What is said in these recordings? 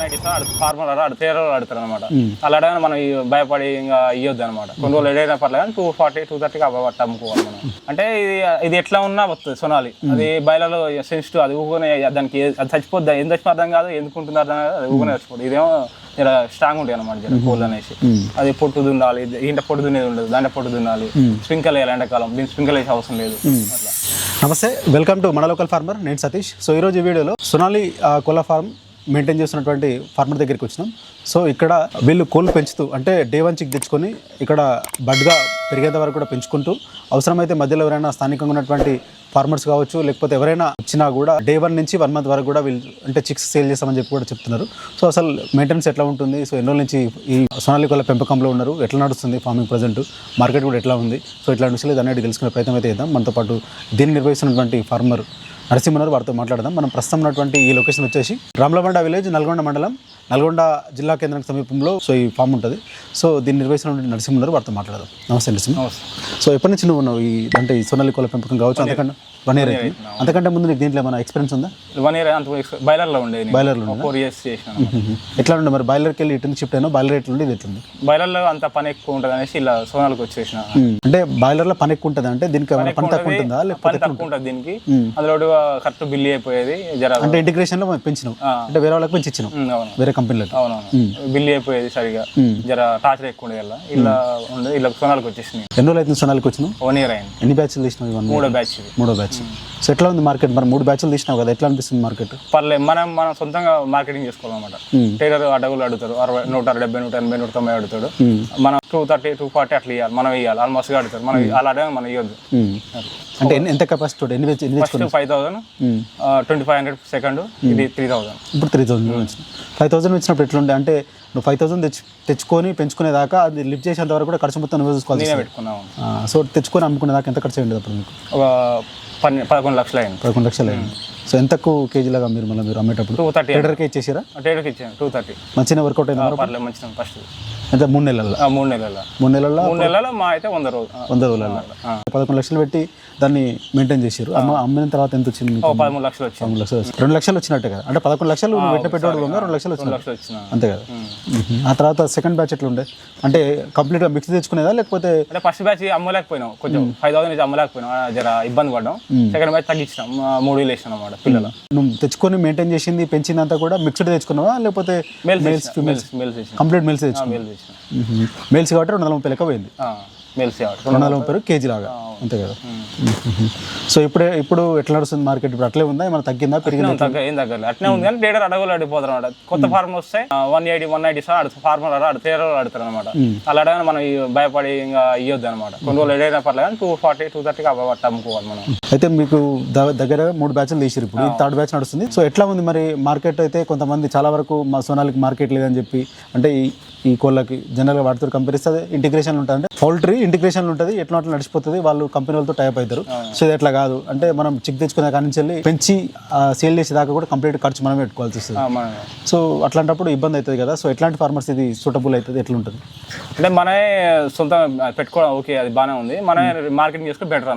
Night ఇస్తాం farmer ఆడు తేరో ఆడతారు అనమాట అలా అడగానే మనం భయపడి ఇంకా ఇవ్వద్దు అనమాట కొన్ని రోజులు ఏదైనా పర్లేదు కానీ టూ ఫార్టీ టూ థర్టీకి అవ్వబట్టి అమ్ముకోవాలి మనం. అంటే ఇది ఇది ఎట్లా ఉన్నా వస్తుంది సొనాలి. అది బయలలో సెన్సిటివ్ అది ఊగునే దానికి అది చచ్చిపోద్ది ఏం చచ్చిపో అర్థం కాదు ఎందుకు ఉంటుంది అర్థం కాదు అది ఊగునే చచ్చిపోతుంది ఇదేమో జర స్ట్రాంగ్ ఉంటాయి అనమాట జర కోళ్ళు అనేసి. అది పొట్టు దున్నాలి ఇంట పొట్టు దున్నేది ఉండదు దాంట్లో పొట్టు దున్నాలి. స్ప్రింకల్ వేయాలి ఎండాకాలం దీనికి స్ప్రింకల్ వేసే అవసరం లేదు. అట్లా నమస్తే వెల్కమ్ టు మన లోకల్ ఫార్మర్ నేను సతీష్. సో ఈరోజు ఈ వీడియోలో సొనాలి కోళ్ళ ఫార్మ్ మెయింటైన్ చేస్తున్నటువంటి ఫార్మర్ దగ్గరికి వచ్చినాం. సో ఇక్కడ వీళ్ళు కోళ్ళు పెంచుతూ అంటే డే వన్ చిక్ తెచ్చుకొని ఇక్కడ బడ్గా పెరిగేంత వరకు కూడా పెంచుకుంటూ అవసరమైతే మధ్యలో ఎవరైనా స్థానికంగా ఉన్నటువంటి ఫార్మర్స్ కావచ్చు లేకపోతే ఎవరైనా వచ్చినా కూడా డే వన్ నుంచి వన్ మంత్ వరకు కూడా వీళ్ళు అంటే చిక్స్ సేల్ చేస్తామని చెప్పి కూడా చెప్తున్నారు. సో అసలు మెయింటెనెన్స్ ఎట్లా ఉంటుంది? సో ఎన్నో నుంచి ఈ సోనాలి కోళ్ళ పెంపకంలో ఉన్నారు? ఎట్లా నడుస్తుంది ఫార్మింగ్ ప్రజెంట్ మార్కెట్ కూడా ఎట్లా ఉంది? సో ఇట్లాంటి విషయాలు అనేది తెలుసుకునే ప్రయత్నం అయితే చేద్దాం. మనతో పాటు దీన్ని నిర్వహిస్తున్నటువంటి ఫార్మర్ నరసింహన్నారు వారితో మాట్లాడదాం. మనం ప్రస్తుతం ఉన్నటువంటి ఈ లొకేషన్ వచ్చేసి రామలబండ విలేజ్ నల్గొండ మండలం నల్గొండ జిల్లా కేంద్రానికి సమీపంలో సో ఈ ఫామ్ ఉంటుంది. సో దీన్ని నిర్వహిస్తున్నటువంటి నరసింహన్నారు వారితో మాట్లాడదాం. నమస్తే నరసింహ. నమస్తే. సో ఎప్పటి నుంచి నువ్వు ఈ అంటే ఈ సొనాలి కోళ్ళ పెంపకం కావచ్చు అంతకంటే వన్ ఇయర్ అవుతుంది అంతకంటే ముందు నీకు దీంట్లో ఏమైనా ఎక్స్పీరియన్స్ ఉందా? వన్ ఇయర్ అంత బయలర్లో ఉండేది బాయిలర్లో ఫోర్ ఇయర్స్ చేసిన ఎట్లా ఉండే మరి? బాయిలర్కి వెళ్ళి ఇటు షిఫ్ట్ అయినా బాయిలర్ ఎట్లా ఉండి ఇది ఎట్లుంది బయలర్లో అంత పని ఎక్కువ ఉంటుంది అనేసి ఇలా సోనాలకు వచ్చేసిన. అంటే బాయిలర్లో పని ఎక్కువ ఉంటుంది? అంటే దీనికి ఏమైనా పని తక్కువ ఉంటుందా? పని తక్కువ ఉంటుంది దీనికి. అందులో కరెక్ట్ బిల్ అయిపోయేది జర అంటే ఇంటిగ్రేషన్లో మనం పెంచినాం. అంటే వేరే వాళ్ళకి పెంచి ఇచ్చినాం వేరే కంపెనీలకు. అవునవును. బిల్ అయిపోయేది సరిగా. జర టార్చర్ ఎక్కువ ఉండేది ఇలా ఇలా ఉండే ఇలా సోనాలకు వచ్చేసినాయి. ఎన్ని రోజులు అవుతుంది సొనాలికి వచ్చినాం వన్ ఇయర్ అయింది. ఎన్ని బ్యాచ్లు ఇవన్నీ మూడో బ్యాచ్ మూడో బ్యాచ్ సో ఎట్లా ఉంది మార్కెట్? మరి మూడు బ్యాచ్లు తీసినావు కదా ఎట్లా అనిపిస్తుంది మార్కెట్? పర్లేదు మనం మనం సొంతంగా మార్కెటింగ్ చేసుకోవాలన్నమాట. టైలర్ అడవులు అడుగుతారు అరవై నూట డెబ్బై నూట ఎనభై నూట తొంభై అడుగుతాడు. మనం టూ థర్టీ టూ ఫార్టీ అట్లా ఇవ్వాలి మనం ఇవ్వాలి ఆల్మోస్ట్ అడుగుతారు. మనం అలా అడగ మనం ఇవ్వద్దు అంటే ఎంత కెపాసిటీ? ఎన్ని first five thousand twenty five hundred second ఇది త్రీ థౌసండ్ ఇప్పుడు త్రీ థౌసండ్ ఫైవ్ థౌసండ్ వచ్చినప్పుడు ఎట్లుండే? అంటే నువ్వు ఫైవ్ థౌసండ్ తెచ్చి తెచ్చుకొని పెంచుకునేదాకా అది లిఫ్ట్ చేసేంత వరకు కూడా ఖర్చు మొత్తం నువ్వు చూసుకోవాలి నేనే పెట్టుకున్నాము సో తెచ్చుకొని అమ్ముకునేదాకా ఎంత ఖర్చు అయ్యింది అప్పుడు మీకు పన్నె పదకొండు లక్షలు అయింది. పదకొండు లక్షలు అయింది. సో ఎంతకు కేజీలాగా మీరు మళ్ళీ మీరు అమ్మేటప్పుడు? Two thirty ట్రేడర్కే ఇచ్చేసారా? టైలర్కి ఇచ్చాను టూ థర్టీ మంచిగా వర్కౌట్ అయిందా? పర్లేదు మంచిగా ఫస్ట్ ఎంత? మూడు నెలల్లో మూడు నెలల. మూడు నెలల్లో మూడు నెలల మా అయితే వంద రోజు ఆ, వంద రోజులలో. పదకొండు లక్షలు పెట్టి దాన్ని మెయింటైన్ చేసారు అమ్మ అమ్మిన తర్వాత ఎంత వచ్చింది పదమూడు లక్షలు వచ్చింది. పదకొండు లక్షలు వచ్చింది. రెండు లక్షలు వచ్చినట్టే కదా? అంటే పదకొండు లక్షలు పెట్టిన పెట్టుబడి రెండు లక్షలు వచ్చిన అంతే కదా. ఆ తర్వాత సెకండ్ బ్యాచ్ ఎట్లా ఉండే? అంటే కంప్లీట్గా మిక్స్ తెచ్చుకునేదా లేకపోతే అంటే ఫస్ట్ బ్యాచ్ అమ్మలేకపోయినాం. కొంచెం ఫైవ్ థౌసండ్ అమ్మలేకపోయినాం. జర ఇబ్బంది పడ్డాం. సెకండ్ బ్యాచ్ తగ్గించినాం. మూడు వేలు వేసినాం అన్నమాట. పిల్లలు. నువ్వు తెచ్చుకొని మెయింటైన్ చేసింది పెంచిందంతా కూడా మిక్స్డ్ తెచ్చుకున్నావా? లేకపోతే మేల్స్ మేల్స్ మేల్స్ మేల్స్ వేసిన కంప్లీట్ మేల్స్ తెచ్చుకున్నావు? మేల్స్ కాబట్టి రెండు వందల ముప్పై లెక్క పోయింది. రెండు వందల ముప్పై కేజీ లాగా. అంతే కదా? సో ఇప్పుడే ఇప్పుడు ఎట్లా నడుస్తుంది మార్కెట్? ఇప్పుడు అట్లే ఉందా? ఏమైనా తగ్గిందా? పెరిగిందా? ఏం తగ్గ ఏం తగ్గలేదు. అట్నే ఉంది కానీ డేటర్ అడవులు అడిగిపోతారు అనమాట కొత్త ఫార్మ్ వస్తే one eighty one ninety sir అడుగు ఫార్మర్ అడు తేరలు అడుగుతారు అనమాట అలా అడగానే మనం భయపడి ఇంకా ఇవ్వద్దు అనమాట కొన్ని రోజులు ఏదైనా పర్లేదు కానీ టూ ఫార్టీ టూ థర్టీకి అవ్వబట్టి అమ్ముకోవాలి మనం. అయితే మీకు దగ్గర మూడు బ్యాచ్లు తీసిరు ఇప్పుడు. థర్డ్ బ్యాచ్ నడుస్తుంది. సో ఎట్లా ఉంది మరి మార్కెట్ అయితే కొంతమంది చాలా వరకు మా సోనాలికి మార్కెట్ లేదని చెప్పి అంటే ఈ కోళ్ళకి జనరల్గా వాటితో కంపెనీ ఇస్తే ఇంటిగ్రేషన్ ఉంటుంది అంటే పౌల్ట్రీ ఇంటిగ్రేషన్ ఉంటుంది ఎట్లా అట్లా నడిచిపోతుంది వాళ్ళు కంపెనీ వాళ్ళతో టైప్ అవుతారు సో ఇది ఎట్లా కాదు అంటే మనం చిక్ తెచ్చుకునే కాడి నుంచి వెళ్ళి పెంచి సేల్ చేసేదాకా కూడా కంప్లీట్ ఖర్చు మనం పెట్టుకోవాల్సి వస్తుంది. సో అట్లాంటప్పుడు ఇబ్బంది అవుతుంది కదా సో ఎట్లాంటి ఫార్మర్స్ ఇది సూటబుల్ అవుతుంది ఎట్లా ఉంటుంది అంటే మనమే సొంతం పెట్టుకోవడం ఓకే అది బాగానే ఉంది. మనమే మార్కెటింగ్ చేసుకుని బెటర్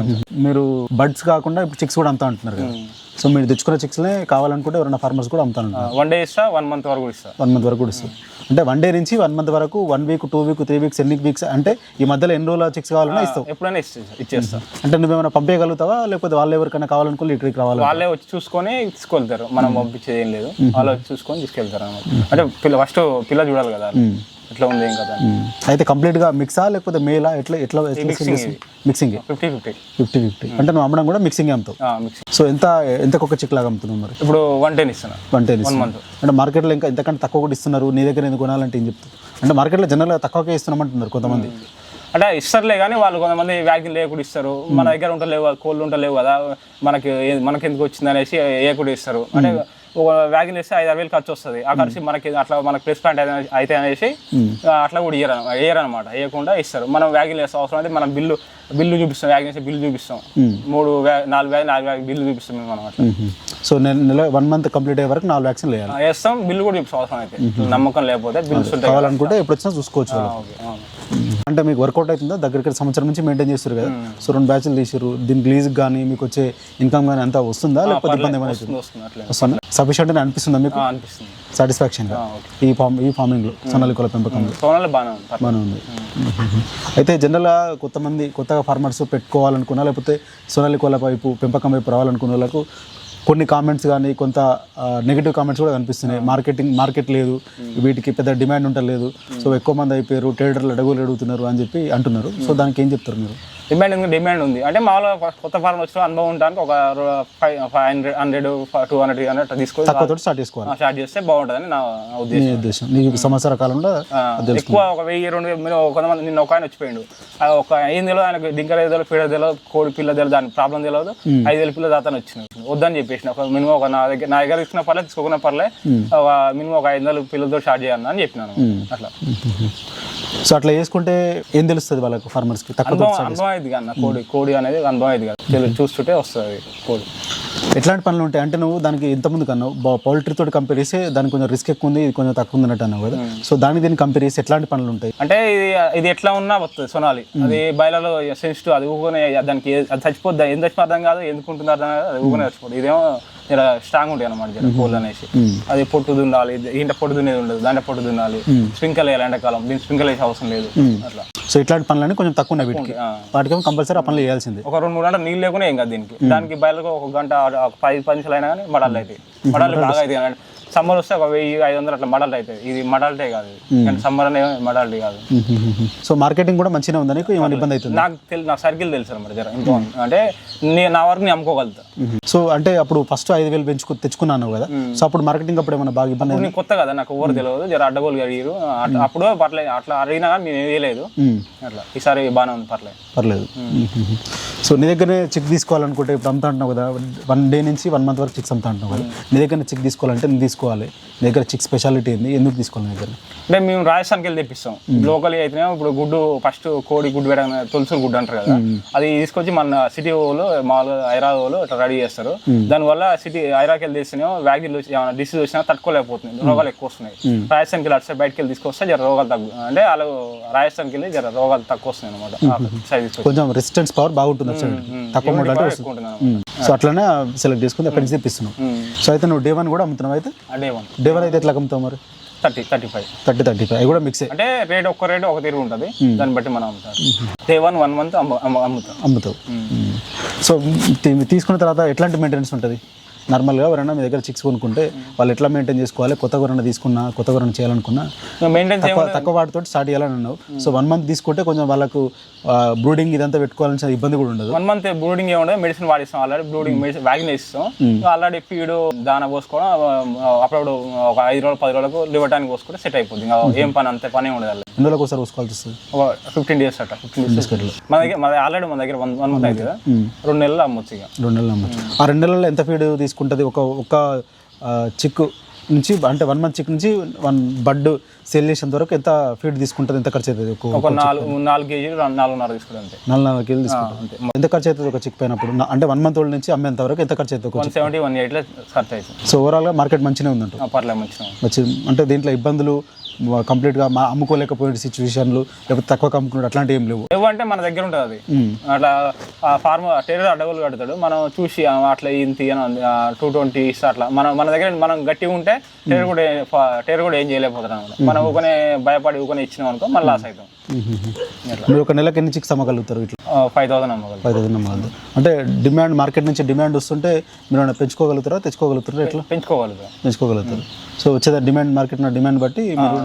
కొంచెం. మీరు బడ్స్ కాకుండా ఇప్పుడు చిక్స్ కూడా అమ్ముతా అంటున్నారు కదా. సో మీరు తెచ్చుకున్న చిక్స్లే కావాలనుకుంటే ఎవరైనా ఫార్మర్స్ కూడా అమ్ముతా ఉంటారు వన్ డే ఇస్తా వన్ మంత్ వరకు ఇస్తా. వన్ మంత్ వరకు కూడా ఇస్తుంది అంటే వన్ డే నుంచి వన్ మంత్ వరకు one week two week three weeks ఎన్ని వీక్స్ అంటే ఈ మధ్యలో ఎన్ని రోజుల చిక్స్ కావాలన్నా ఇస్తావు. ఎప్పుడైనా ఇస్తే ఇచ్చేస్తా. అంటే నువ్వేమైనా పంపేయగలుగుతావా? లేకపోతే వాళ్ళు ఎవరికైనా కావాలనుకుని ఇక్కడికి రావాలి వాళ్ళే వచ్చి చూసుకొని తీసుకెళ్తారు. మనం పంపించేది ఏం లేదు. వాళ్ళు వచ్చి చూసుకొని తీసుకెళ్తారు అంటే పిల్ల ఫస్ట్ పిల్ల చూడాలి కదా. ఎట్లా ఉంది ఏం కదా అయితే కంప్లీట్గా మిక్సా లేకపోతే మేలా? ఎట్లా ఎట్లా mixing fifty fifty fifty fifty అంటే నువ్వు అమ్మడం కూడా మిక్సింగ్ అమ్ముతావు సో ఎంత ఎంతకు ఒక చిక్ లాగా అమ్ముతున్నావు మరి? ఇప్పుడు వన్ టెన్ ఇస్తాను వన్ టెన్ అంటే మార్కెట్లో ఇంకా ఇంతకంటే తక్కువ కూడా ఇస్తున్నారు. నీ దగ్గర ఎందుకు కొనాలంటే ఏం చెప్తావు? అంటే మార్కెట్లో జనరల్గా తక్కువకే ఇస్తున్నామంటున్నారు కొంతమంది. అంటే ఇస్తారులే కానీ వాళ్ళు కొంతమంది వ్యాక్సిన్ లేకుండా ఇస్తారు. మన దగ్గర ఉంటలేవు కోళ్ళు ఉంటలేవు కదా. మనకి మనకి ఎందుకు వచ్చింది అనేసి ఏ కూడా ఇస్తారు. అంటే ఒక వ్యాగిన్ వేస్తే ఐదు ఆరు వేలు ఖర్చు వస్తుంది. ఆ ఖర్చు మనకి అట్లా మనకి ప్లస్ పాయింట్ అయితే- అనేసి అట్లా కూడా ఇయ్యరు వేయరు అనమాట వేయకుండా ఇస్తారు. మనం వ్యాగిన్ వేస్తే అవసరం అయితే మనం బిల్లు బిల్లు చూపిస్తాం వ్యాగిన్ వేస్తే బిల్లు చూపిస్తాం. మూడు వ్యా- నాలుగు వ్యాగ్ నాలుగు వ్యాగ్ బిల్లు చూపిస్తాం మేము మనం అట్లా సో నెల నెల వన్ మంత్ కంప్లీట్ అయ్యే వరకు నాలుగు వ్యాక్సిన్ వేయాలి. ఆ, వేస్తాం బిల్లు కూడా చూపిస్తాం అవసరం అయితే. నమ్మకం లేకపోతే బిల్స్ ఉంటాయి కావాలనుకుంటే ఎప్పుడు వచ్చినా చూసుకోవచ్చు వాళ్ళు. ఓకే, అవును. అంటే మీకు వర్కౌట్ అవుతుందా? దగ్గరికి సంవత్సరం నుంచి మెయింటైన్ చేస్తారు కదా. సో రెండు బ్యాచ్లు తీసారు దీనికి లీజ్ కానీ మీకు వచ్చే ఇన్కమ్ కానీ అంతా వస్తుందా? లేకపోతే ఇబ్బంది ఏమైనా వస్తుంది వస్తుంది అట్లే. వస్తుందా? సఫిషియంట్ అని అనిపిస్తుందా మీకు? ఆ, అనిపిస్తుంది. సాటిస్ఫాక్షన్గా ఓకే ఈ ఫార్మ్ ఈ ఫార్మింగ్లో సొనాలి కోళ్ళ పెంపకంలో. సోనాలు బాగానే ఉంది. ఉంది. అయితే జనరల్గా కొంతమంది కొత్తగా ఫార్మర్స్ పెట్టుకోవాలనుకున్నా లేకపోతే సోనాలి కోళ్ళ వైపు పెంపకం వైపు రావాలనుకున్న వాళ్ళకు కొన్ని కామెంట్స్ కానీ కొంత నెగిటివ్ కామెంట్స్ కూడా కనిపిస్తున్నాయి. మార్కెటింగ్ మార్కెట్ లేదు. వీటికి పెద్ద డిమాండ్ ఉండలేదు సో ఎక్కువ మంది అయిపోయారు ట్రేడర్లు అడగులు అడుగుతున్నారు అని చెప్పి అంటున్నారు. సో దానికి ఏం చెప్తారు మీరు? డిమాండ్ ఉంది డిమాండ్ ఉంది. అంటే మామూలుగా కొత్త ఫార్మ్ వచ్చిన అనుభవం ఉండడానికి ఒక five five hundred hundred two hundred three hundred తీసుకొని స్టార్ట్ చేసుకోవాలి. స్టార్ట్ చేస్తే బాగుంటుందని నా ఉద్దేశం. ఉద్దేశం. నీకు సంవత్సర కాలంలో ఎక్కువ ఒక వెయ్యి రెండు వేలు మీరు కొంతమంది నిన్న ఒక ఆయన వచ్చిపోయాడు. ఒక ఏం తెలియదు ఆయనకు డింకర్ తెలియదు పీడ తెలియదు కోడి పిల్ల తెలియదు దాని ప్రాబ్లం తెలియదు ఐదు వేల పిల్ల దాతాను వచ్చిన. వద్దని చెప్పేసిన. ఒక మినిమం ఒక నా దగ్గర నా దగ్గర తీసుకున్న పర్లేదు తీసుకోకున్న పర్లే ఒక మినిమం ఒక ఐదు వందల పిల్లలతో స్టార్ట్ చేయాలని చెప్పినాను. అట్లా. సో అట్లా చేసుకుంటే ఏం తెలుస్తుంది వాళ్ళకు ఫార్మర్స్కి తక్కువ అనుభవం అయింది కదా కోడి కోడి అనేది అనుభవం అయింది కదా చూస్తుంటే వస్తుంది కోడి. ఎట్లాంటి పనులు ఉంటాయి? అంటే నువ్వు దానికి ఇంతకుముందు కన్నావు పౌల్ట్రీ తోటి కంపేర్ చేస్తే దానికి కొంచెం రిస్క్ ఎక్కువ ఉంది ఇది కొంచెం తక్కువ ఉంది అన్నట్టు అన్నావు కదా. సో దానికి దీన్ని కంపేర్ చేసి ఎట్లాంటి పనులు ఉంటాయి? అంటే ఇది ఇది ఎట్లా ఉన్నా వస్తుంది సొనాలి. అది బయలలో సెన్సిటివ్ అది ఊకునే దానికి అది చచ్చిపోద్ది? ఏం చచ్చిపో అర్థం కాదు ఎందుకు ఉంటుంది అర్థం కాదు అది ఊకునే చచ్చిపోతుంది ఇదేమో జర స్ట్రాంగ్ ఉంటాయి అనమాట జర కోళ్ళు అనేసి. అది పొట్టు దున్నాలి ఇంట పొట్టు దున్నేది ఉండదు దాంట్లో పొట్టు దున్నాలి. స్ప్రింకల్ వేయాలి ఎండాకాలం దీనికి స్ప్రింకల్ వేసే అవసరం లేదు. అట్లా. సో ఇట్లాంటి పనులన్నీ కొంచెం తక్కువ ఉన్నాయి వీటికి. ఆ. వాటికేమో కంపల్సరీ ఆ పనులు చేయాల్సిందే. ఒక రెండు మూడు గంటలు నీళ్ళు లేకుండా ఏం కాదు దీనికి. దానికి బయలకు ఒక గంట పది పది నిమిషాలు అయినా కానీ మడాలు అవుతాయి. మడాలు బాగా అవుతాయి. సమ్మర్ వస్తే ఒక వెయ్యి ఐదు వందలు అట్లా మడాలు అవుతాయి ఇది మడాల్టే కాదు. కానీ సమ్మర్ అనేది మడాల్టీ కాదు. సో మార్కెటింగ్ కూడా మంచిగా ఉందా నీకు? ఏమైనా ఇబ్బంది అవుతుంది? నాకు తెలి నా సర్కిల్ తెలుసు అనమాట జర ఇంకో అంటే నే- నా వరకు నేను అమ్ముకోగలుగుతా. సో అంటే అప్పుడు ఫస్ట్ ఐదు వేలు పెంచుకు తెచ్చుకున్నాను కదా. సో అప్పుడు మార్కెటింగ్ అప్పుడు ఏమైనా బాగా ఇబ్బంది నేను కొత్త కదా నాకు ఎవరు తెలియదు జర అడ్డగోలు అడిగారు అట్లా- అప్పుడు పర్లేదు. అట్లా అడిగినా కానీ నేను వేయలేదు. అట్లా. ఈసారి బాగానే ఉంది పర్లేదు. పర్లేదు. సో నీ దగ్గరనే చెక్ తీసుకోవాలనుకుంటే ఇప్పుడు అమ్ముతా అంటున్నావు కదా వన్ డే నుంచి వన్ మంత్ వరకు చిక్స్ అమ్ముతా అంటున్నావు కదా. నీ దగ్గర చెక్ తీసుకోవాలంటే నేను తీసుకోవాలి. నీ దగ్గర చిక్ స్పెషాలిటీ ఏంది? ఎందుకు తీసుకోవాలి నీ దగ్గర అంటే మేము రాజస్థాన్కి వెళ్ళి తెప్పిస్తాం. లోకల్ అయితేనే ఇప్పుడు గుడ్డు ఫస్ట్ కోడి గుడ్డు వేయడం తులసి గుడ్డు అంటారు కదా. అది తీసుకొచ్చి మన సిటీ వాళ్ళు మామూలుగా హైదరాబాద్ వాళ్ళు ఇట్లా రెడీ చేస్తారు. దానివల్ల సిటీ హైదరాబాద్కి వెళ్ళి వ్యాధులు వచ్చి- ఏమైనా డిసీజ్ వచ్చినా తట్టుకోలేకపోతుంది. రోగాలు ఎక్కువ వస్తున్నాయి. రాజస్థాన్కి వెళ్ళి అటు సైడ్ బయటకి వెళ్ళి తీసుకొస్తే జర రోగాలు తగ్గు అంటే వాళ్ళు రాజస్థాన్కి వెళ్ళి జర రోగాలు తక్కువ వస్తున్నాయి అనమాట కొంచెం రెసిస్టెన్స్ పవర్ బాగుంటుంది సైడ్ తక్కువ మోడల్ అంటే సో అట్లనే సెలెక్ట్ చేసుకుని అక్కడి నుంచి తెప్పిస్తున్నావు సో అయితే నువ్వు డే వన్ కూడా అమ్ముతున్నావు అయితే? అదే వన్. డే వన్ అయితే ఎట్లా అమ్ముతావు మరి? Thirty thirty five thirty thirty five కూడా మిక్సే అంటే రేట్ ఒక్క రేట్ ఒక తీరు ఉంటుంది. దాన్ని బట్టి మనం అమ్ముతాం. డే వన్ వన్ మంత్ అమ్ముతాం. అమ్ముతావు. సో తీసుకున్న తర్వాత ఎట్లాంటి మెయింటెనెన్స్ ఉంటుంది? నార్మల్గా ఎవరైనా మీ దగ్గర చిక్స్ కొనుక్కుంటే వాళ్ళు ఎట్లా మెయింటైన్ చేసుకోవాలి? కొత్త ఎవరైనా తీసుకున్నా కొత్త ఎవరైనా చేయాలనుకున్నా మెయింటైన్ తక్కువ తక్కువ వాటితో స్టార్ట్ చేయాలని అన్నావు. సో వన్ మంత్ తీసుకుంటే కొంచెం వాళ్ళకు బ్రూడింగ్ ఇదంతా పెట్టుకోవాల్సిన ఇబ్బంది కూడా ఉండదు. వన్ మంత్ బ్రూడింగ్ ఏముండదు మెడిసిన్ వాడిస్తాం. ఆల్రెడీ బ్రూడింగ్ మెడిసిన్ వ్యాక్సిన్ ఇస్తాం ఆల్రెడీ ఫీడ్ దాన పోసుకోవడం అప్పుడప్పుడు ఒక ఐదు రోజులు పది రోజులకు లివటానికి పోసుకుంటే సెట్ అయిపోతుంది ఇంకా ఏం పని అంతే పని ఉండదు ఎన్ని రోజులకు ఒకసారి చూసుకోవాల్సి వస్తుంది? ఒక ఫిఫ్టీన్ డేస్ అట్ట ఫిఫ్టీన్ డేస్ మన దగ్గర ఆల్రెడీ మన దగ్గర వన్ వన్ మంత్ అవుతుంది కదా. రెండు నెలలు అమ్మొచ్చు ఇక. రెండు నెలలు అమ్మచ్చు. ఆ రెండు నెలల్లో ఎంత ఫీడ్ తీసుకుంటుంది. ఒక ఒక చిక్కు నుంచి అంటే వన్ మంత్ చిక్ నుంచి వన్ బడ్ సేల్ చేసేంత వరకు ఎంత ఫీడ్ తీసుకుంటుంది ఎంత ఖర్చు అవుతుంది? ఒక నాలుగు నాలుగు కేజీలు నాలుగున్నర తీసుకుంటే అంతే. నాలుగు నాలుగు కేజీలు తీసుకుంటుంది ఎంత ఖర్చు అవుతుంది ఒక చిక్ పైనప్పుడు నా- అంటే వన్ మంత్ ఓల్డ్ నుంచి అమ్మేంత వరకు ఎంత ఖర్చు అవుతుంది వన్ సెవెంటీ వన్ ఎయిట్లో ఖర్చు అవుతుంది. సో ఓవరాల్గా మార్కెట్ మంచిగా ఉందంట పర్లేదు మంచిగా వచ్చి అంటే దీంట్లో ఇబ్బందులు కంప్లీట్గా మా అమ్ముకోలేకపోయిన సిచ్యువేషన్లు లేకపోతే తక్కువ అమ్ముకున్నాడు అట్లాంటివి ఏం లేవు. లేవు అంటే మన దగ్గర ఉంటుంది అది. అట్లా ఆ ఫార్మ్ టెర్రర్ అడ్డగోలు కడతాడు. మనం చూసి అట్లా ఇంత టూ ట్వంటీ అట్లా. మనం మన దగ్గర మనం గట్టిగా ఉంటే టెర్రర్ కూడా టెర్రర్ కూడా ఏం చేయలేకపోతాం అనమాట. మనం ఊకనే భయపడి ఊకనే ఇచ్చినాం అనుకో మళ్ళీ లాస్ అవుతాం మీరు ఒక నెలకు ఎన్ని చిక్స్ అమ్మగలుగుతారు ఇట్లా? ఫైవ్ థౌసండ్ అమ్మగలం ఫైవ్ థౌసండ్ అమ్మగలుగుతారు. అంటే డిమాండ్ మార్కెట్ నుంచి డిమాండ్ వస్తుంటే మీరు ఏమైనా పెంచుకోగలుగుతారా? తెచ్చుకోగలుగుతారా? ఎట్లా? పెంచుకోగలుగుతాం. పెంచుకోగలుగుతారు. సో వచ్చేదా డిమాండ్ మార్కెట్ డిమాండ్ బట్టి మీరు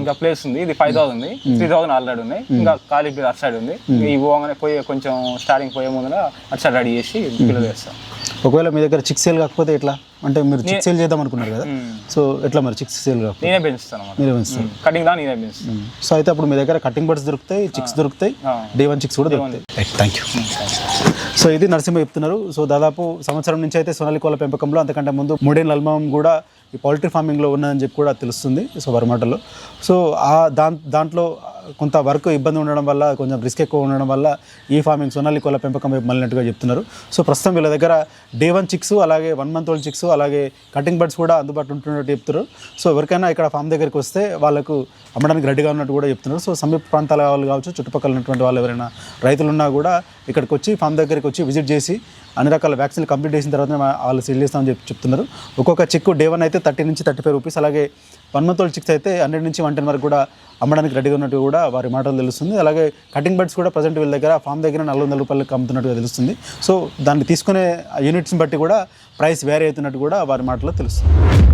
ఇంకా ప్లేస్ ఉంది. ఇది ఫైవ్ థౌసండ్ ఉంది. త్రీ థౌసండ్ ఆల్రెడీ ఉన్నాయి ఇంకా ఖాళీ ప్లేస్ అటు సైడ్ ఉంది ఈ పోగానే పోయి కొంచెం స్టార్టింగ్ పోయే ముందర అటు సైడ్ రెడీ చేసి పిల్లలు వేస్తాం. ఒకవేళ మీ దగ్గర చిక్ సేల్ కాకపోతే ఎట్లా? అంటే మీరు చిక్ సేల్ చేద్దాం అనుకున్నారు కదా. సో ఎట్లా మరి చిక్స్ సేల్ నేనే పెంచుతాను మీరే పెంచుతారు కటింగ్ దా నేనే పెంచుతాను. సో అయితే అప్పుడు మీ దగ్గర కటింగ్ బర్డ్స్ దొరుకుతాయి చిక్స్ దొరుకుతాయి. డే వన్ చిక్స్ కూడా దొరుకుతాయి. థ్యాంక్ యూ సో ఇది నరసింహ చెప్తున్నారు. సో దాదాపు సంవత్సరం నుంచి అయితే సోనాలి కోళ్ళ పెంపకంలో అంతకంటే ముందు మూడేళ్ళ అనుభవం కూడా ఈ పౌల్ట్రీ ఫార్మింగ్లో ఉన్నదని చెప్పి కూడా తెలుస్తుంది. సో వారి మాటల్లో. సో ఆ దాం దాంట్లో కొంత వర్క్ ఇబ్బంది ఉండడం వల్ల కొంచెం రిస్క్ ఎక్కువ ఉండడం వల్ల ఈ ఫార్మింగ్ సోనాలి కోళ్ళ పెంపకం మళ్ళినట్టుగా చెప్తున్నారు. సో ప్రస్తుతం వీళ్ళ దగ్గర డే వన్ చిక్స్ అలాగే వన్ మంత్ ఓల్డ్ చిక్స్ అలాగే కటింగ్ బర్డ్స్ కూడా అందుబాటులో ఉంటున్నట్టు చెప్తున్నారు. సో ఎవరికైనా ఇక్కడ ఫామ్ దగ్గరికి వస్తే వాళ్ళకు అమ్మడానికి రెడీగా ఉన్నట్టు కూడా చెప్తున్నారు. సో సమీప ప్రాంతాల వాళ్ళు కావచ్చు చుట్టుపక్కల ఉన్నటువంటి వాళ్ళు ఎవరైనా రైతులు ఉన్నా కూడా ఇక్కడికి వచ్చి ఫామ్ దగ్గరికి వచ్చి విజిట్ చేసి అన్ని రకాల వ్యాక్సిన్లు కంప్లీట్ చేసిన తర్వాత వాళ్ళు సెల్ చేస్తామని చెప్పి చెప్తున్నారు. ఒక్కొక్క చిక్కు డే వన్ అయితే థర్టీ నుంచి థర్టీ ఫైవ్ రూపీస్ అలాగే వన్ మంత్ ఓల్డ్ చిక్స్ అయితే హండ్రెడ్ నుంచి వన్ టెన్ వరకు కూడా అమ్మడానికి రెడీగా ఉన్నట్టు కూడా వారి మాటలు తెలుస్తుంది. అలాగే కటింగ్ బర్డ్స్ కూడా ప్రజెంట్ వీళ్ళ దగ్గర ఫామ్ దగ్గర నలభై వందల రూపాయలకు అమ్ముతున్నట్టుగా తెలుస్తుంది. సో దాన్ని తీసుకునే యూనిట్స్ని బట్టి కూడా ప్రైస్ వేరీ అవుతున్నట్టు కూడా వారి మాటలో తెలుస్తుంది.